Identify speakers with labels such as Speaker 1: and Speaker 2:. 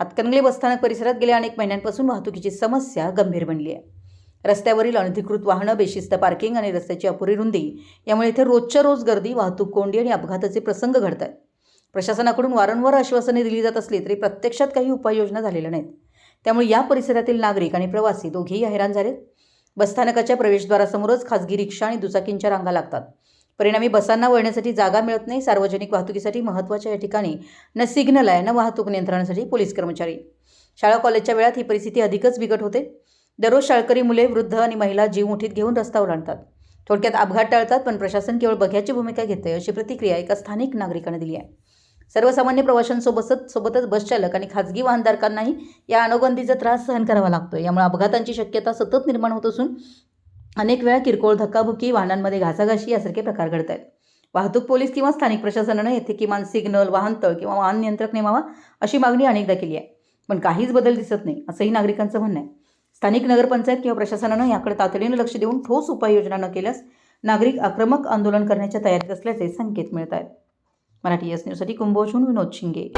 Speaker 1: हातकणंगले बसस्थानक परिसरात गेल्या अनेक महिन्यांपासून वाहतुकीची समस्या गंभीर बनली आहे. रस्त्यावरील अनधिकृत वाहनं बेशिस्त पार्किंग आणि रस्त्याची अपुरी रुंदी यामुळे इथे रोजच्या रोज गर्दी वाहतूक कोंडी आणि अपघाताचे प्रसंग घडत आहेत प्रशासनाकडून वारंवार आश्वासने दिली जात असली तरी प्रत्यक्षात काही उपाययोजना झालेल्या नाहीत. त्यामुळे या परिसरातील नागरिक आणि प्रवासी दोघेही हैराण झालेत. बसस्थानकाच्या प्रवेशद्वारासमोरच खासगी रिक्षा आणि दुचाकींच्या रांगा लागतात. परिणामी बसांना वळण्यासाठी जागा मिळत नाही. सार्वजनिक वाहतुकीसाठी महत्त्वाच्या या ठिकाणी न सिग्नल आहे न वाहतूक नियंत्रणासाठी पोलीस कर्मचारी. शाळा कॉलेजच्या वेळात ही परिस्थिती अधिकच बिकट होते. दररोज शाळकरी मुले वृद्ध आणि महिला जीव मुठीत घेऊन रस्ता ओलांडतात. थोडक्यात अपघात टाळतात पण प्रशासन केवळ बघ्याची भूमिका घेते अशी प्रतिक्रिया एका स्थानिक नागरिकाने दिली आहे. सर्वसामान्य प्रवाशांसोबतच सोबतच बसचालक आणि खाजगी वाहनधारकांनाही या अनोगंदीचा त्रास सहन करावा लागतो यामुळे अपघातांची शक्यता सतत निर्माण होत असून अनेक वेळा किरकोळ धक्काबुक्की वाहनांमध्ये घासाघाशी यासारखे प्रकार घडत आहेत वाहतूक पोलीस किंवा स्थानिक प्रशासनानं येथे किमान सिग्नल वाहनतळ किंवा वाहन नियंत्रक नेमावा अशी मागणी अनेकदा केली आहे. पण काहीच बदल दिसत नाही असंही नागरिकांचं म्हणणं आहे. स्थानिक नगरपंचायत किंवा प्रशासनानं याकडे तातडीनं लक्ष देऊन ठोस उपाययोजना न केल्यास नागरिक आक्रमक आंदोलन करण्याच्या तयारीत असल्याचे संकेत मिळत आहेत मराठी एस न्यूजसाठी कुंभोजहून विनोद शिंगे.